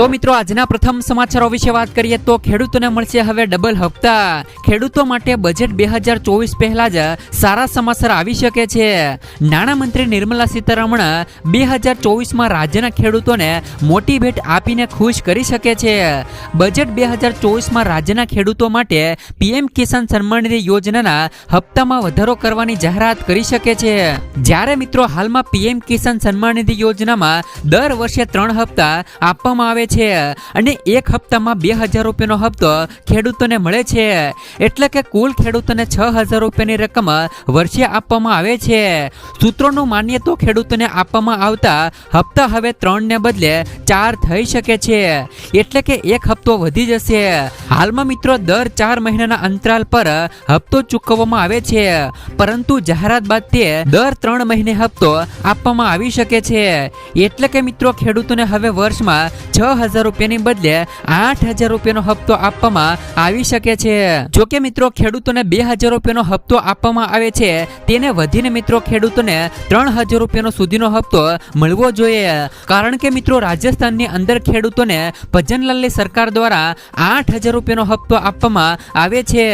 તો મિત્રો, આજના પ્રથમ સમાચારો વિશે વાત કરીએ તો ખેડૂતોને મળશે હવે ડબલ હપ્તા. ખેડૂતો માટે બજેટ બે હજાર ચોવીસ પહેલા જ સારા સમાચાર આવી શકે છે. નાણામંત્રી નિર્મલા સીતારમણ બે હજાર ચોવીસમાં રાજ્યના ખેડૂતોને મોટી ભેટ આપીને ખુશ કરી શકે છે. બજેટ બે હજાર ચોવીસમાં રાજ્યના ખેડૂતો માટે પીએમ કિસાન સન્માન નિધિ યોજનાના હપ્તામાં વધારો કરવાની જાહેરાત કરી શકે છે. જ્યારે મિત્રો, હાલમાં પીએમ કિસાન સન્માન નિધિ યોજનામાં દર વર્ષે ત્રણ હપ્તા આપવામાં આવે છે. અને એક હપ્તામાં બે હજાર રૂપિયાનો હપ્તો ખેડૂતોને મળે છે. એટલે કે કુલ ખેડૂતોને છ હજાર રૂપિયાની રકમ વર્ષે આપવામાં આવે છે. સૂત્રોનું માનીએ તો ખેડૂતોને આપવામાં આવતા હપ્તા હવે ત્રણને બદલે ચાર થઈ શકે છે. એટલે કે એક હપ્તો વધી જશે. હાલમાં મિત્રો દર ચાર મહિનાના અંતરાલ પર હપ્તો ચૂકવવામાં આવે છે. પરંતુ જાહેરાત બાદ તે દર ત્રણ મહિને હપ્તો આપવામાં આવી શકે છે. એટલે કે મિત્રો ખેડૂતોને હવે વર્ષમાં છ હજાર રૂપિયાની બદલે આઠ હજાર રૂપિયાનો હપ્તો આપવામાં આવી શકે છે. જો કે મિત્રો, ખેડૂતોને બે હજાર રૂપિયાનો હપ્તો આપવામાં આવે છે, તેને વધીને મિત્રો ખેડૂતોને ત્રણ હજાર રૂપિયાનો સુધીનો હપ્તો મળવો જોઈએ. કારણ કે મિત્રો, રાજસ્થાનની અંદર ખેડૂતોને ભજનલાલની સરકાર દ્વારા આઠ હજાર રૂપિયાનો હપ્તો આપવામાં આવે છે.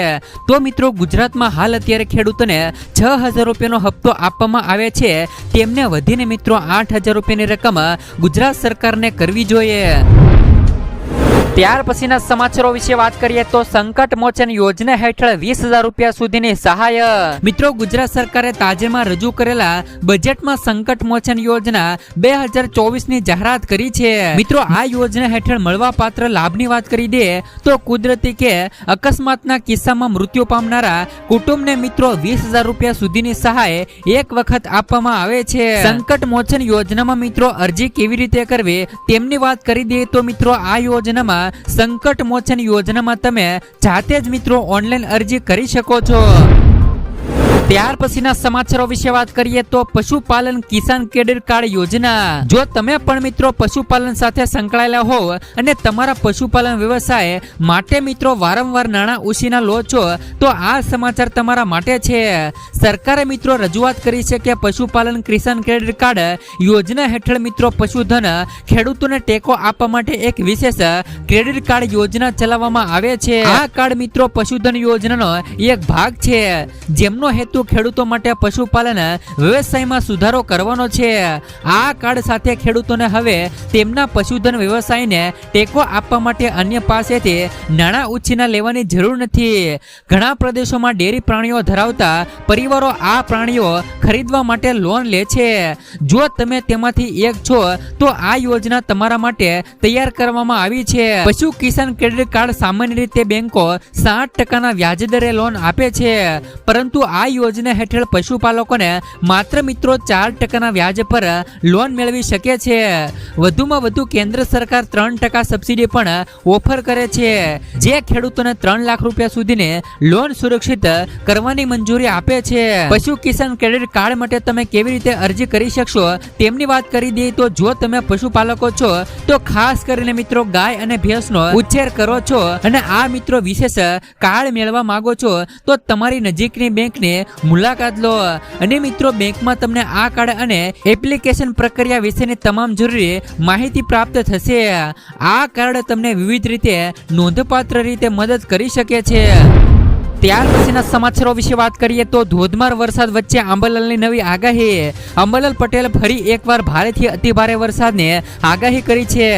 તો મિત્રો, ગુજરાતમાં હાલ અત્યારે ખેડૂતોને છ હજાર રૂપિયાનો હપ્તો આપવામાં આવે છે. તેમને વધીને મિત્રો આઠ હજાર રૂપિયાની રકમ ગુજરાત સરકારને કરવી જોઈએ. ત્યાર પછીના સમાચારો વિશે વાત કરીએ તો સંકટ મોચન યોજના હેઠળ વીસ હજાર રૂપિયા સુધીની સહાય. મિત્રો, ગુજરાત સરકારે તાજેમાં રજૂ કરેલા બજેટમાં સંકટ મોચન યોજના બે હજાર ચોવીસની જાહેરાત કરી છે. મિત્રો, આ યોજના હેઠળ મળવા પાત્ર લાભની વાત કરી દે તો કુદરતી કે અકસ્માતના કિસ્સામાં મૃત્યુ પામનારા કુટુંબને મિત્રો વીસ હજાર રૂપિયા સુધીની સહાય એક વખત આપવામાં આવે છે. સંકટ મોચન યોજનામાં મિત્રો અરજી કેવી રીતે કરવી તેમની વાત કરી દઈએ તો મિત્રો, આ યોજનામાં સંકટ મોચન યોજનામાં તમે જાતે જ મિત્રો ઓનલાઈન અરજી કરી શકો છો. ત્યાર પછીના સમાચારો વિશે વાત કરીએ તો પશુપાલન કિસાન ક્રેડિટ કાર્ડ યોજના. જો તમે પણ મિત્રો પશુપાલન સાથે સંકળાયેલા હોવ અને તમારા પશુપાલન વ્યવસાય માટે મિત્રો વારંવાર નાણાં ઉછીના લો છો, તો આ સમાચાર તમારા માટે છે. સરકારે મિત્રો રજૂઆત કરી છે કે પશુપાલન કિસાન ક્રેડિટ કાર્ડ યોજના હેઠળ મિત્રો પશુધન ખેડૂતોને ટેકો આપવા માટે એક વિશેષ ક્રેડિટ કાર્ડ યોજના ચલાવવામાં આવે છે. આ કાર્ડ મિત્રો પશુધન યોજનાનો એક ભાગ છે, જેમનો હેતુ ખેડૂતો માટે પશુપાલન વ્યવસાયમાં સુધારો કરવાનો છે. આ કાર્ડ સાથે ખેડૂતોને હવે તેમના પશુધન વ્યવસાયને ટેકો આપવા માટે અન્ય પાસેથી નાણાં ઉછીના લેવાની જરૂર નથી. ઘણા પ્રદેશોમાં ડેરી પ્રાણીઓ ધરાવતા પરિવારો આ પ્રાણીઓ ખરીદવા માટે લોન લે છે. જો તમે તેમાંથી એક છો, તો આ યોજના તમારા માટે તૈયાર કરવામાં આવી છે. પશુ કિસાન ક્રેડિટ કાર્ડ સામાન્ય રીતે બેંકો સાત ટકાના વ્યાજદરે લોન આપે છે. પરંતુ આ યોજના હેઠળ પશુપાલકોને માત્ર મિત્રો ચાર ટકાના વ્યાજ પર લોન મેળવી શકે છે. વધુમાં વધુ કેન્દ્ર સરકાર ત્રણ ટકા સબસિડી પણ ઓફર કરે છે. જે ખેડૂતોને ત્રણ લાખ રૂપિયા સુધીને લોન સુરક્ષિત કરવાની મંજૂરી આપે છે. પશુ કિસાન ક્રેડિટ કાર્ડ માટે તમે કેવી રીતે અરજી કરી શકશો તેમની વાત કરી દઈએ તો જો તમે પશુપાલકો છો, તો ખાસ કરીને મિત્રો ગાય અને ભેંસનો ઉછેર કરો છો અને આ મિત્રો વિશેષ કાર્ડ મેળવવા માંગો છો, તો તમારી નજીકની બેંકની મુલાકાત લો. અને મિત્રો, બેંકમાં તમને આ કાર્ડ અને એપ્લિકેશન પ્રક્રિયા વિશેની તમામ જરૂરી માહિતી પ્રાપ્ત થશે. આ કાર્ડ તમને વિવિધ રીતે નોંધપાત્ર રીતે મદદ કરી શકે છે. ત્યાર પછીના સમાચારો વિશે વાત કરીએ તો ધોધમાર વરસાદ વચ્ચે આંબલાલની નવી આગાહી. અંબલાલ પટેલ ફરી એકવાર ભારેથી અતિભારે વરસાદને આગાહી કરી છે.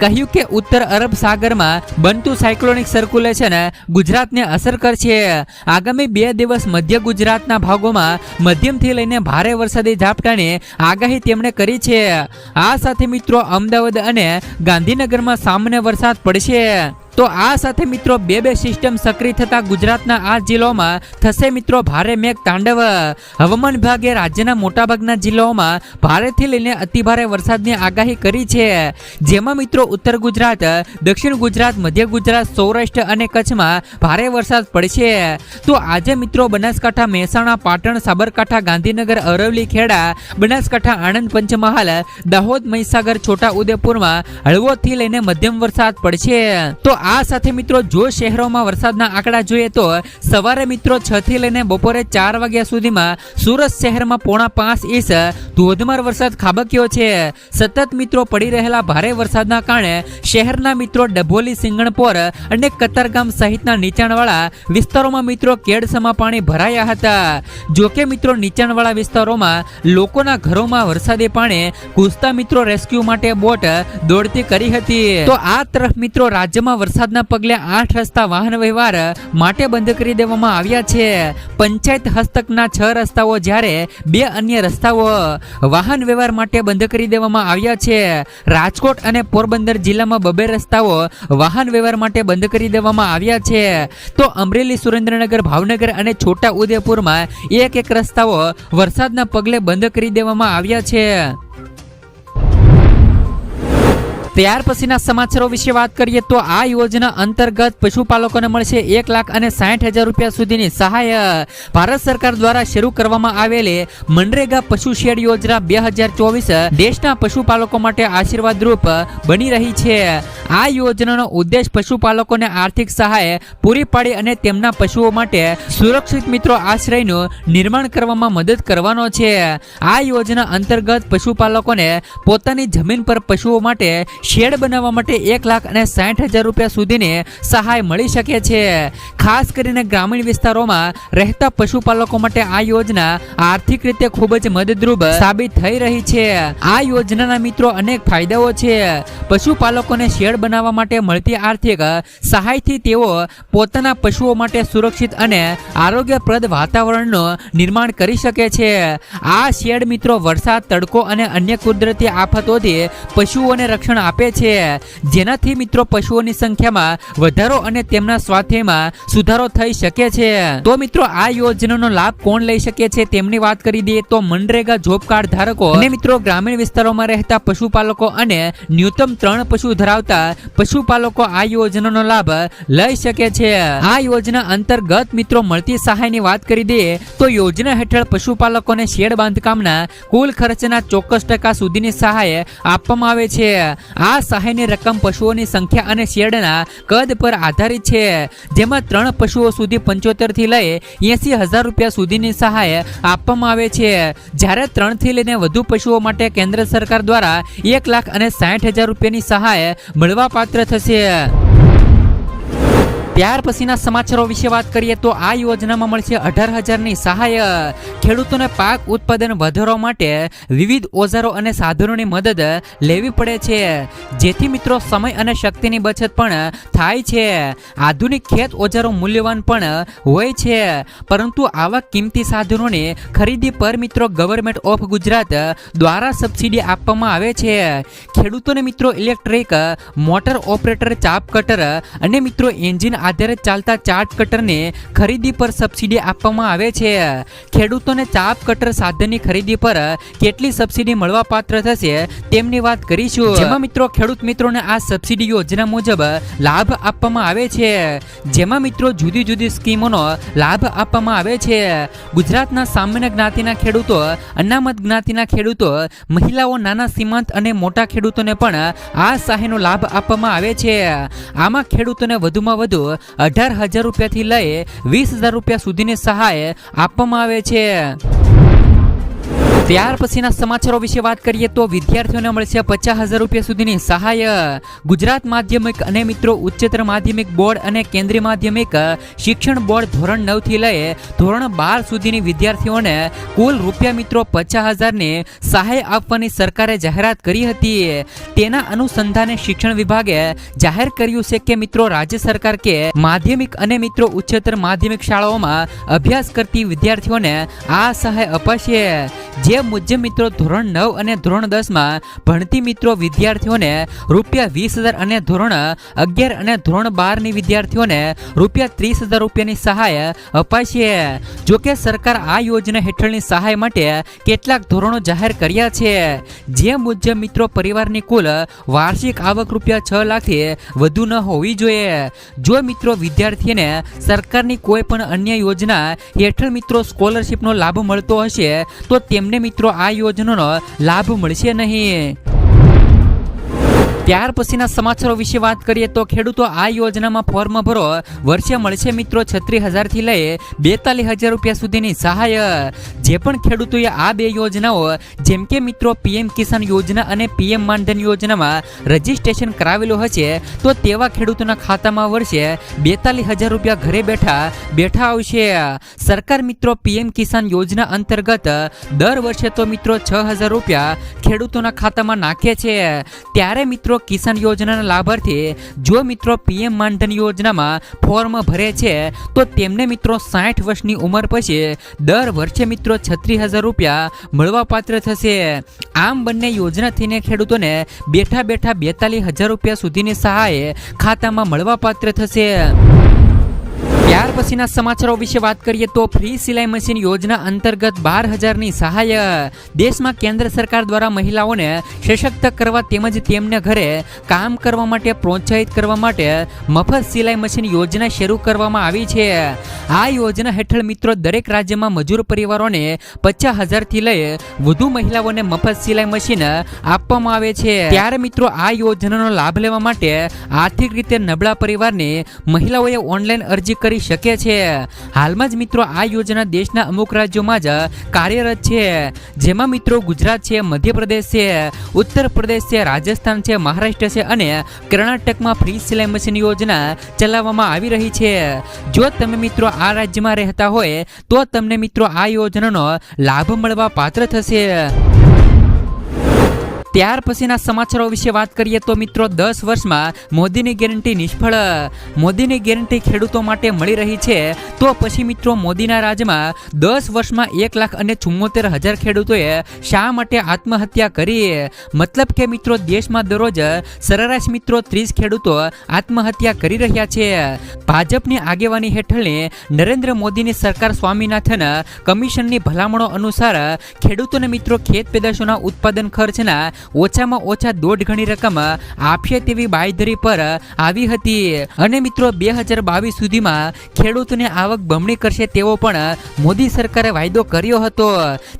કહ્યું કે ઉત્તર અરબ સાગરમાં બનતું સાયક્લોનિક સર્ક્યુલેશન ગુજરાતને અસર કરશે. આગામી બે દિવસ મધ્ય ગુજરાતના ભાગોમાં મધ્યમથી લઈને ભારે વરસાદી ઝાપટાની આગાહી તેમણે કરી છે. આ સાથે મિત્રો અમદાવાદ અને ગાંધીનગરમાં સામાન્ય વરસાદ પડશે. તો આ સાથે મિત્રો બે બે સિસ્ટમ સક્રિય થતા ગુજરાતના આ જિલ્લાઓમાં થશે મિત્રો ભારે મેઘ તાંડવ. હવામાન વિભાગે રાજ્યના મોટાભાગના જિલ્લાઓમાં ભારેથી લઈને અતિભારે વરસાદની આગાહી કરી છે. જેમાં મિત્રો ઉત્તર ગુજરાત, દક્ષિણ ગુજરાત, મધ્ય ગુજરાત, સૌરાષ્ટ્ર અને કચ્છમાં ભારે વરસાદ પડશે. તો આજે મિત્રો બનાસકાંઠા, મહેસાણા, પાટણ, સાબરકાંઠા, ગાંધીનગર અરવલી ખેડા, બનાસકાંઠા, આણંદ, પંચમહાલ, દાહોદ, મહીસાગર છોટા ઉદેપુરમાં હળવોથી લઈને મધ્યમ વરસાદ પડશે. તો આ સાથે મિત્રો, જો શહેરોમાં વરસાદના આંકડા જોઈએ તો સવારે મિત્રો છ થી લઈને બપોરે ચાર વાગ્યા સુધીમાં સુરત શહેરમાં પોણા પાંચ ઇંચ ધોધમાર વરસાદ ખાબક્યો છે. સતત મિત્રો પડી રહેલા ભારે વરસાદના કારણે શહેરના મિત્રો ડભોલી, સિંગણપોર અને કતારગામ સહિતના નીચાણવાળા વિસ્તારોમાં મિત્રો કેડસમાં પાણી ભરાયા હતા. જોકે મિત્રો, નીચાણવાળા વિસ્તારોમાં લોકોના ઘરોમાં વરસાદી પાણી ઘૂસતા મિત્રો રેસ્ક્યુ માટે બોટ દોડતી કરી હતી. તો આ તરફ મિત્રો રાજ્યમાં વરસાદના પગલે આઠ રસ્તા વાહન વ્યવહાર માટે બંધ કરી દેવામાં આવ્યા છે. પંચાયત હસ્તકના છ રસ્તાઓ જ્યારે બે અન્ય રસ્તાઓ વાહન વ્યવહાર માટે બંધ કરી દેવામાં આવ્યા છે. રાજકોટ અને પોરબંદર જિલ્લામાં બબે રસ્તાઓ વાહન વ્યવહાર માટે બંધ કરી દેવામાં આવ્યા છે. તો અમરેલી, સુરેન્દ્રનગર, ભાવનગર અને છોટા ઉદેપુરમાં એક એક રસ્તાઓ વરસાદના પગલે બંધ કરી દેવામાં આવ્યા છે. ત્યાર પછીના સમાચારો વિશે વાત કરીએ તો આ યોજના અંતર્ગત પશુપાલકોને મળશે એક લાખ અને સાઠ હજાર રૂપિયા સુધીની સહાય. ભારત સરકાર દ્વારા શરૂ કરવામાં આવેલી મનરેગા પશુ શેડ યોજના બે હજાર ચોવીસ દેશના પશુપાલકો માટે આશીર્વાદરૂપ બની રહી છે. આ યોજનાનો ઉદ્દેશ પશુપાલકોને આર્થિક સહાય પૂરી પાડી અને તેમના પશુઓ માટે સુરક્ષિત મિત્રો આશ્રયનું નિર્માણ કરવામાં મદદ કરવાનો છે. આ યોજના અંતર્ગત પશુપાલકોને પોતાની જમીન પર પશુઓ માટે શેડ બનાવવા માટે એક લાખ અને સાઠ હજાર રૂપિયા સુધીની સહાય મળી શકે છે. ખાસ કરીને ગ્રામીણ વિસ્તારોમાં રહેતા પશુપાલકો માટે આ યોજના આર્થિક રીતે ખૂબ જ મદદરૂપ સાબિત થઈ રહી છે. આ યોજનાના મિત્રો અનેક ફાયદાઓ છે. પશુપાલકોને શેડ બનાવવા માટે મળતી આર્થિક સહાયથી તેઓ પોતાના પશુઓ માટે સુરક્ષિત અને આરોગ્યપ્રદ વાતાવરણનું નિર્માણ કરી શકે છે. આ શેડ મિત્રો વરસાદ, તડકો અને અન્ય કુદરતી આફતોથી પશુઓને રક્ષણ આપે છે. જેનાથી મિત્રો પશુઓની સંખ્યામાં વધારો અને તેમના સ્વાસ્થ્યમાં સુધારો થઈ શકે છે. તો મિત્રો, આ યોજનાનો લાભ કોણ લઈ શકે છે તેમની વાત કરી દઈએ તો મનરેગા જોબ કાર્ડ ધારકો અને મિત્રો, ગ્રામીણ વિસ્તારોમાં રહેતા પશુપાલકો અને ન્યૂનતમ ત્રણ પશુ ધરાવતા પશુપાલકો આ યોજનાનો લાભ લઈ શકે છે. આ યોજના અંતર્ગત મિત્રો મળતી સહાયની વાત કરી દઈએ તો યોજના હેઠળ પશુપાલકોને શેડ બાંધકામના કુલ ખર્ચના ચોક્કસ ટકા સુધીની સહાય આપવામાં આવે છે. આ સહાયની રકમ પશુઓની સંખ્યા અને શેડના કદ પર આધારિત છે. જેમાં ત્રણ પશુઓ સુધી પંચોતેરથી લઈ એસી હજાર રૂપિયા સુધીની સહાય આપવામાં આવે છે. જ્યારે ત્રણથી લઈને વધુ પશુઓ માટે કેન્દ્ર સરકાર દ્વારા એક લાખ અને સાઠ હજાર રૂપિયાની સહાય મળવા પાત્ર થશે. ત્યાર પછીના સમાચારો વિશે વાત કરીએ તો આ યોજનામાં મળશે અઢાર હજારની સહાય. ખેડૂતોને પાક ઉત્પાદન વધારવા માટે વિવિધ ઓજારો અને સાધનોની મદદ લેવી પડે છે. જેથી મિત્રો સમય અને શક્તિની બચત પણ થાય છે. આધુનિક ખેત ઓજારો મૂલ્યવાન પણ હોય છે. પરંતુ આવા કિંમતી સાધનોની ખરીદી પર મિત્રો ગવર્મેન્ટ ઓફ ગુજરાત દ્વારા સબસિડી આપવામાં આવે છે. ખેડૂતોને મિત્રો electric motor operator, chaff cutter અને મિત્રો એન્જિન આધારે ચાલતા ચાર્ટ કટરની ખરીદી પર સબસિડી આપવામાં આવે છે. ખેડૂતોને ચાપ કટર સાધનની ખરીદી પર કેટલી સબસિડી મળવા પાત્ર થશે તેમની વાત કરીશું. જેમાં મિત્રો, ખેડૂત મિત્રોને આ સબસિડી યોજના મુજબ લાભ આપવામાં આવે છે. જેમાં મિત્રો, જુદી જુદી સ્કીમોનો લાભ આપવામાં આવે છે. ગુજરાતના સામાન્ય જ્ઞાતિના ખેડૂતો, અનામત જ્ઞાતિના ખેડૂતો, મહિલાઓ નાના, સીમાંત અને મોટા ખેડૂતોને પણ આ સહાયનો લાભ આપવામાં આવે છે. આમાં ખેડૂતોને વધુમાં વધુ અઢાર હજાર રૂપિયાથી લઈ વીસ હજાર રૂપિયા સુધીની સહાય આપવામાં આવે છે. ત્યાર પછીના સમાચારો વિશે વાત કરીએ તો વિદ્યાર્થીઓને મળશે પચાસ હજાર રૂપિયા સુધીની સહાય. ગુજરાત માધ્યમિક અને મિત્રો ઉચ્ચતર માધ્યમિક બોર્ડ અને કેન્દ્રીય માધ્યમિક શિક્ષણ બોર્ડ ધોરણ નવથી લઈ ધોરણ બાર સુધીની વિદ્યાર્થીઓને કુલ રૂપિયા મિત્રો પચાસ હજારની સહાય આપવાની સરકારે જાહેરાત કરી હતી. તેના અનુસંધાને શિક્ષણ વિભાગે જાહેર કર્યું છે કે મિત્રો રાજ્ય સરકાર કે માધ્યમિક અને મિત્રો ઉચ્ચતર માધ્યમિક શાળાઓમાં અભ્યાસ કરતી વિદ્યાર્થીઓને આ સહાય અપાશે. જે જે મુજબ મિત્રો ધોરણ નવ અને ધોરણ દસમાં ભણતી મિત્રો વિદ્યાર્થીઓને રૂપિયા વીસ હજાર અને ધોરણ અગિયાર અને ધોરણ બારની વિદ્યાર્થીઓને રૂપિયા ત્રીસ હજાર રૂપિયાની સહાય અપાશે જોકે સરકાર આ યોજના હેઠળની સહાય માટે કેટલાક ધોરણો જાહેર કર્યા છે. જે મુજબ મિત્રો પરિવારની કુલ વાર્ષિક આવક રૂપિયા છ લાખથી વધુ ન હોવી જોઈએ. જો મિત્રો વિદ્યાર્થીને સરકારની કોઈ પણ અન્ય યોજના હેઠળ મિત્રો સ્કોલરશિપનો લાભ મળતો હશે, તો તેમને મિત્રો આ યોજનાનો લાભ મળશે નહીં. ત્યાર પછીના સમાચારો વિશે વાત કરીએ તો ખેડૂતો આ યોજનામાં ફોર્મ ભરો. વર્ષે મળશે મિત્રો છત્રીસ હજારથી લઈ બેતાલીસ હજાર રૂપિયા સુધીની સહાય. જે પણ ખેડૂતોએ આ બે યોજનાઓ, જેમ કે મિત્રો પીએમ કિસાન યોજના અને પીએમ માનધન યોજનામાં રજીસ્ટ્રેશન કરાવેલું હશે, તો તેવા ખેડૂતોના ખાતામાં વર્ષે બેતાલીસ હજાર રૂપિયા ઘરે બેઠા બેઠા આવશે. સરકાર મિત્રો પીએમ કિસાન યોજના અંતર્ગત દર વર્ષે તો મિત્રો છ હજાર રૂપિયા ખેડૂતોના ખાતામાં નાખે છે. ત્યારે મિત્રો કિસાન યોજનાના લાભાર્થી જો મિત્રો પીએમ માનધન યોજનામાં ફોર્મ ભરે છે, તો તેમને મિત્રો સાઠ વર્ષની ઉંમર પછી દર વર્ષે મિત્રો છત્રીસ હજાર રૂપિયા મળવા પાત્ર થશે. આમ બંને યોજના થઈને ખેડૂતોને બેઠા બેઠા બેતાલીસ હજાર રૂપિયા સુધીની સહાય ખાતામાં મળવા પાત્ર થશે. ત્યાર પછીના સમાચારો વિશે વાત કરીએ તો ફ્રી સિલાઈ મશીન યોજના અંતર્ગત બાર હજારની સહાય. દેશમાં કેન્દ્ર સરકાર દ્વારા મહિલાઓને સશક્ત કરવા તેમજ તેમને ઘરે કામ કરવા માટે પ્રોત્સાહિત કરવા માટે મફત સિલાઈ મશીન યોજના શરૂ કરવામાં આવી છે. આ યોજના હેઠળ મિત્રો દરેક રાજ્યમાં મજૂર પરિવારોને પચાસ હજારથી લઈ વધુ મહિલાઓને મફત સિલાઈ મશીન આપવામાં આવે છે. ત્યારે મિત્રો આ યોજનાનો લાભ લેવા માટે આર્થિક રીતે નબળા પરિવારની મહિલાઓએ ઓનલાઈન અરજી કરી શકે છે. હાલમાં જ મિત્રો આ યોજના દેશના અમુક રાજ્યોમાં જ કાર્યરત છે. જેમાં મિત્રો ગુજરાત છે, મધ્યપ્રદેશ છે ઉત્તર પ્રદેશ છે, રાજસ્થાન છે, મહારાષ્ટ્ર છે અને કર્ણાટકમાં ફ્રી સિલાઈ મશીન યોજના ચલાવવામાં આવી રહી છે. જો તમે મિત્રો આ રાજ્યમાં રહેતા હોય, તો તમને મિત્રો આ યોજનાનો લાભ મળવા પાત્ર થશે. ત્યાર પછીના સમાચારો વિશે વાત કરીએ તો મિત્રો, દસ વર્ષમાં મોદીની ગેરંટી નિષ્ફળ. મોદીની ગેરંટી ખેડૂતો માટે મળી રહી છે. તો પછી મિત્રો, મોદીના રાજમાં દસ વર્ષમાં એક લાખ અને ચુમ્મોતેર હજાર ખેડૂતોએ શા માટે આત્મહત્યા કરી? મતલબ કે મિત્રો, દેશમાં દરરોજ સરેરાશ મિત્રો ત્રીસ ખેડૂતો આત્મહત્યા કરી રહ્યા છે. ભાજપની આગેવાની હેઠળની નરેન્દ્ર મોદીની સરકાર સ્વામીનાથન કમિશનની ભલામણો અનુસાર ખેડૂતોને મિત્રો, ખેત પેદાશોના ઉત્પાદન ખર્ચના ઓછામાં ઓછા દોઢ ગણી રકમ આપશે તેવી બાંયધરી પર આવી હતી. અને મિત્રો, બે હજાર બાવીસ સુધીમાં ખેડૂતોને આવક બમણી કરશે તેવો પણ મોદી સરકારે વાયદો કર્યો હતો.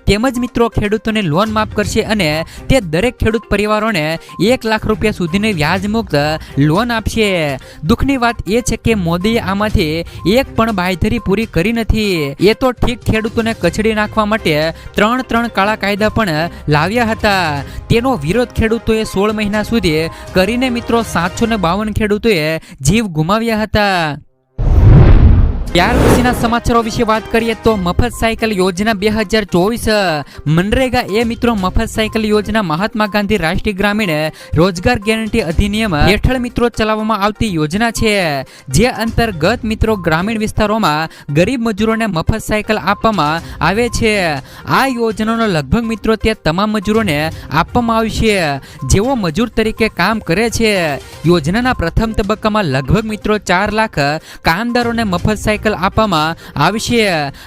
તેમજ મિત્રો, ખેડૂતોને લોન માફ કરશે અને તે દરેક ખેડૂત પરિવારોને એક લાખ રૂપિયા સુધીની વ્યાજ મુક્ત લોન આપશે. દુઃખની વાત એ છે કે મોદીએ આમાંથી એક પણ બાંયધરી પૂરી કરી નથી. એ તો ઠીક ખેડૂતોને કચડી નાખવા માટે ત્રણ ત્રણ કાળા કાયદા પણ લાવ્યા હતા. તેનો વિરોધ ખેડૂતોએ સોળ મહિના સુધી કરીને મિત્રો સાતસો ને બાવન ખેડૂતોએ જીવ ગુમાવ્યા હતા. ત્યાર પછીના સમાચારો વિશે વાત કરીએ તો મફત સાયકલ યોજના બે હજાર ચોવીસ, મનરેગા એ મિત્રો મફત સાયકલ યોજના મહાત્મા ગાંધી રાષ્ટ્રીય ગ્રામીણ રોજગાર ગેરંટી અધિનિયમ હેઠળ મિત્રો ચલાવવામાં આવતી યોજના છે. જે અંતર્ગત મિત્રો ગ્રામીણ વિસ્તારોમાં ગરીબ મજૂરોને મફત સાયકલ આપવામાં આવે છે. આ યોજનાનો લગભગ મિત્રો તે તમામ મજૂરોને આપવામાં આવશે જેઓ મજૂર તરીકે કામ કરે છે. યોજનાના પ્રથમ તબક્કામાં લગભગ મિત્રો ચાર લાખ કામદારોને મફત સાયકલ આપવામાં આવશે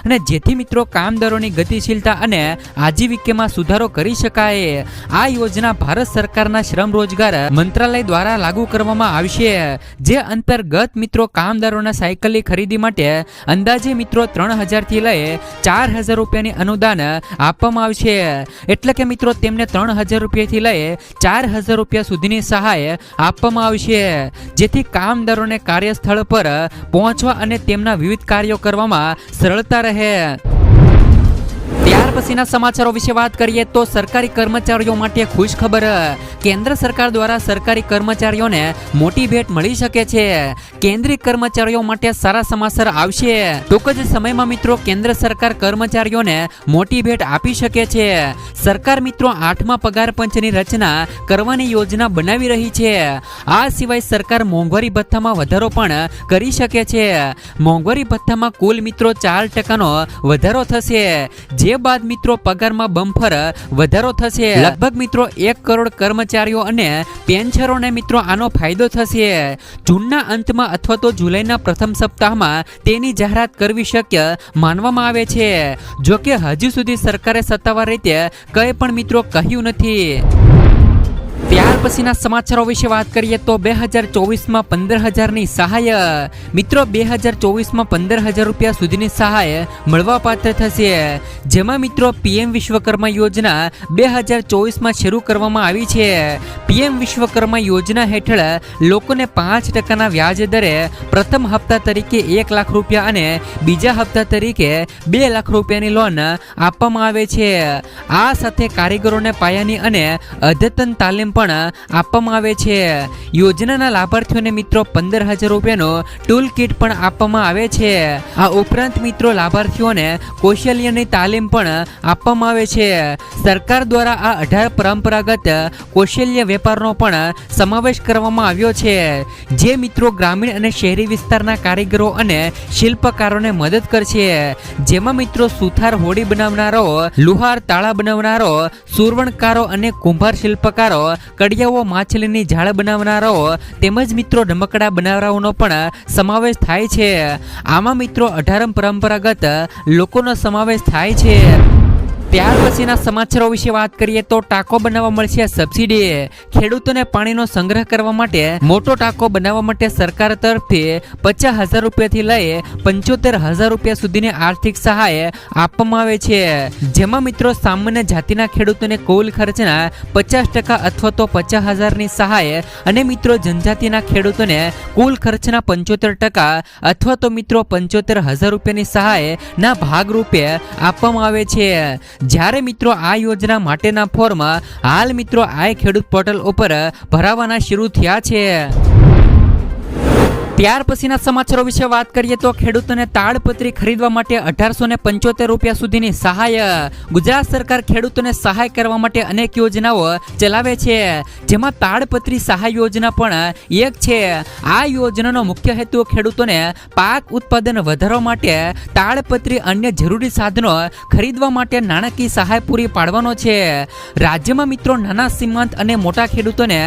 અને જેથી મિત્રો કામદારોની ગતિશીલતા અને આજીવિકામાં સુધારો કરી શકાય, આ યોજના ભારત સરકારના શ્રમ રોજગાર મંત્રાલય દ્વારા લાગુ કરવામાં આવશે જે અંતર્ગત મિત્રો કામદારોના સાયકલની ખરીદી માટે અંદાજે મિત્રો ત્રણ હજારથી લઈ ચાર હજાર રૂપિયાની અનુદાન આપવામાં આવશે એટલે કે મિત્રો તેમને ત્રણ હજાર રૂપિયાથી લઈ ચાર હજાર રૂપિયા સુધીની સહાય આપવામાં આવશે જેથી કામદારોને કાર્યસ્થળ પર પહોંચવા અને તેમના વિવિધ કાર્યો કરવામાં સરળતા રહે. પછીના સમાચારો વિશે વાત કરીએ તો સરકારી કર્મચારીઓ માટે ખુશ ખબર કેન્દ્ર સરકાર દ્વારા સરકારી કર્મચારીઓને મોટી ભેટ મળી શકે છે. કેન્દ્રીય કર્મચારીઓ માટે સારા સમાચાર આવશે. ટૂંક જ સમયમાં મિત્રો કેન્દ્ર સરકાર કર્મચારીઓને મોટી ભેટ આપી શકે છે. સરકાર મિત્રો આઠમા પગાર પંચની રચના કરવાની યોજના બનાવી રહી છે. આ સિવાય સરકાર મોંઘવારી ભથ્થામાં વધારો પણ કરી શકે છે. મોંઘવારી ભથ્થામાં કુલ મિત્રો ચાર ટકાનો વધારો થશે. જે બાદ મિત્રો પગારમાં બમ્ફર વધારો થશે. લગભગ મિત્રો એક કરોડ કર્મચારીઓ અને પેન્શનરોને મિત્રો આનો ફાયદો થશે. જૂનના અંતમાં અથવા તો જુલાઈના પ્રથમ સપ્તાહમાં તેની જાહેરાત કરવી શક્ય માનવામાં આવે છે. જો કે હજુ સુધી સરકારે સત્તાવાર રીતે કંઈ પણ મિત્રો કહ્યું નથી. ત્યાર પછીના સમાચારો વિશે વાત કરીએ તો બે હજાર ચોવીસમાં પંદર હજારની સહાય. મિત્રો, બે હજાર ચોવીસમાં પંદર હજાર રૂપિયા સુધીની સહાય મળવા પાત્ર થશે. જેમાં મિત્રો પીએમ વિશ્વકર્મા યોજના બે હજાર ચોવીસમાં શરૂ કરવામાં આવી છે. પીએમ વિશ્વકર્મા યોજના હેઠળ લોકોને પાંચ ટકાના વ્યાજ દરે પ્રથમ હપ્તા તરીકે એક લાખ રૂપિયા અને બીજા હપ્તા તરીકે બે લાખ રૂપિયાની લોન આપવામાં આવે છે. આ સાથે કારીગરોને પાયાની અને અદ્યતન તાલીમ પણ આપવામાં આવે છે. યોજનાના લાભાર્થીઓને મિત્રો પંદર હજાર રૂપિયાનો ટૂલ કિટ પણ આપવામાં આવે છે. આ ઉપરાંત મિત્રો લાભાર્થીઓને કૌશલ્યની તાલીમ પણ આપવામાં આવે છે. સરકાર દ્વારા આ અઢાર પરંપરાગત કૌશલ્ય વેપારનો પણ સમાવેશ કરવામાં આવ્યો છે. જે મિત્રો ગ્રામીણ અને શહેરી વિસ્તારના કારીગરો અને શિલ્પકારોને મદદ કરશે. જેમાં મિત્રો સુથાર હોડી બનાવનારો, લુહાર તાળા બનાવનારો સુરવણકારો અને કુંભાર શિલ્પકારો કડિયાઓ, માછલીની જાળ બનાવનારાઓ તેમજ મિત્રો રમકડા બનાવનારાઓનો પણ સમાવેશ થાય છે. આમાં મિત્રો અઢારમ પરંપરાગત લોકોનો સમાવેશ થાય છે. ત્યાર પછીના સમાચારો વિશે વાત કરીએ તો ટાંકો બનાવવા મળશે સબસિડી. ખેડૂતોને પાણીનો સંગ્રહ કરવા માટે મોટો ટાંકો બનાવવા માટે સરકાર તરફથી પચાસ હજાર રૂપિયાથી લઈ પંચોતેર હજાર રૂપિયા સુધીની આર્થિક સહાય આપવામાં આવે છે. જેમાં મિત્રો સામાન્ય જાતિના ખેડૂતોને કુલ ખર્ચના પચાસ ટકા અથવા તો પચાસ હજારની સહાય અને મિત્રો જનજાતિના ખેડૂતોને કુલ ખર્ચના પંચોતેર ટકા અથવા તો મિત્રો પંચોતેર હજાર રૂપિયાની સહાયના ભાગરૂપે આપવામાં આવે છે. જ્યારે મિત્રો આ યોજના માટેના ફોર્મ, હાલ મિત્રો આ ખેડૂત પોર્ટલ ઉપર ભરાવાના શરૂ થયા છે. ત્યાર પછીના સમાચારો વિશે વાત કરીએ તો ખેડૂતોને તાડપત્રી ખરીદવા માટે અઢારસો ને પંચોતેર રૂપિયા સુધીની સહાય. ગુજરાત સરકાર ખેડૂતોને સહાય કરવા માટે અનેક યોજનાઓ ચલાવે છે. જેમાં તાડપત્રી સહાય યોજના પણ એક છે. આ યોજનાનો મુખ્ય હેતુ ખેડૂતોને પાક ઉત્પાદન વધારવા માટે તાડપત્રી અન્ય જરૂરી સાધનો ખરીદવા માટે નાણાકીય સહાય પૂરી પાડવાનો છે. રાજ્યમાં મિત્રો નાના, સીમાંત અને મોટા ખેડૂતોને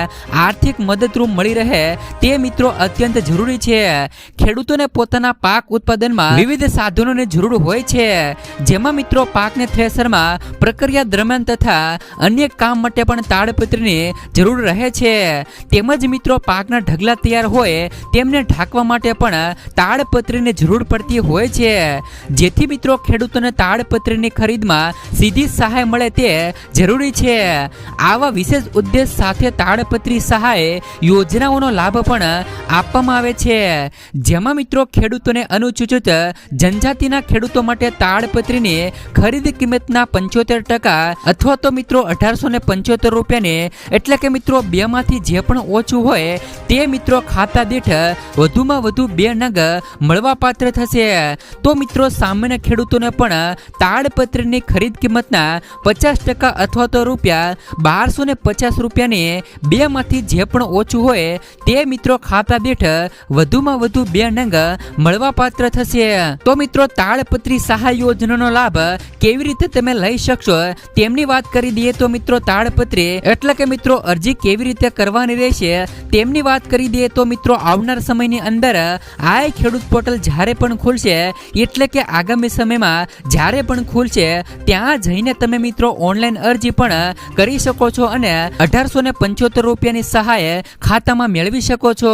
આર્થિક મદદરૂપ મળી રહે તે મિત્રો અત્યંત જરૂરી છે. ખેડૂતોને પોતાના પાક ઉત્પાદનમાં વિવિધ સાધનોની જરૂર હોય છે. જેમાં મિત્રો, પાકને થ્રેસરમાં પ્રક્રિયા દરમિયાન તથા અન્ય કામ માટે પણ તાડપત્રીની જરૂર રહે છે. તેમજ મિત્રો, પાકના ઢગલા તૈયાર હોય તેમને ઢાંકવા માટે પણ તાડપત્રીની જરૂર પડતી હોય છે. જેથી મિત્રો, ખેડૂતોને તાડપત્રીની ખરીદમાં સીધી સહાય મળે તે જરૂરી છે. આવા વિશેષ ઉદ્દેશ સાથે તાડપત્રી સહાય યોજનાઓનો લાભ પણ આપવામાં આવે છે. જેમાં મિત્રો ખેડૂતોને અનુસૂચિત જનજાતિના ખેડૂતો માટે તાડપત્રીની ખરીદ કિંમતના પંચોતેર ટકા અથવા તો મિત્રો અઢારસો ને પંચોતેર રૂપિયાની, એટલે કે મિત્રો બેમાંથી જે પણ ઓછું હોય તે મિત્રો ખાતા દીઠ વધુમાં વધુ બે નગ મળવાપાત્ર થશે. તો મિત્રો સામાન્ય ખેડૂતોને પણ તાડપત્રીની ખરીદ કિંમતના પચાસ ટકા અથવા તો રૂપિયા બારસો ને પચાસ રૂપિયાની બેમાંથી જે પણ ઓછું હોય તે મિત્રો ખાતા દીઠ વધુમાં વધુ બે નંગ મળવાપાત્ર થશે. તો મિત્રો તાળપત્રી સહાય યોજનાનો લાભ કેવી રીતે તમે લઈ શકશો તેમની વાત કરી દઈએ. તો મિત્રો તાળપત્રી એટલે કે મિત્રો, અરજી કેવી રીતે કરવાની રહેશે તેમની વાત કરી દઈએ. તો મિત્રો, આવનાર સમયની અંદર આ ખેડૂત પોર્ટલ જ્યારે પણ ખુલશે, એટલે કે આગામી સમયમાં જ્યારે પણ ખુલશે, ત્યાં જઈને તમે મિત્રો ઓનલાઈન અરજી પણ કરી શકો છો અને અઢારસો ને પંચોતેર રૂપિયાની સહાય ખાતામાં મેળવી શકો છો.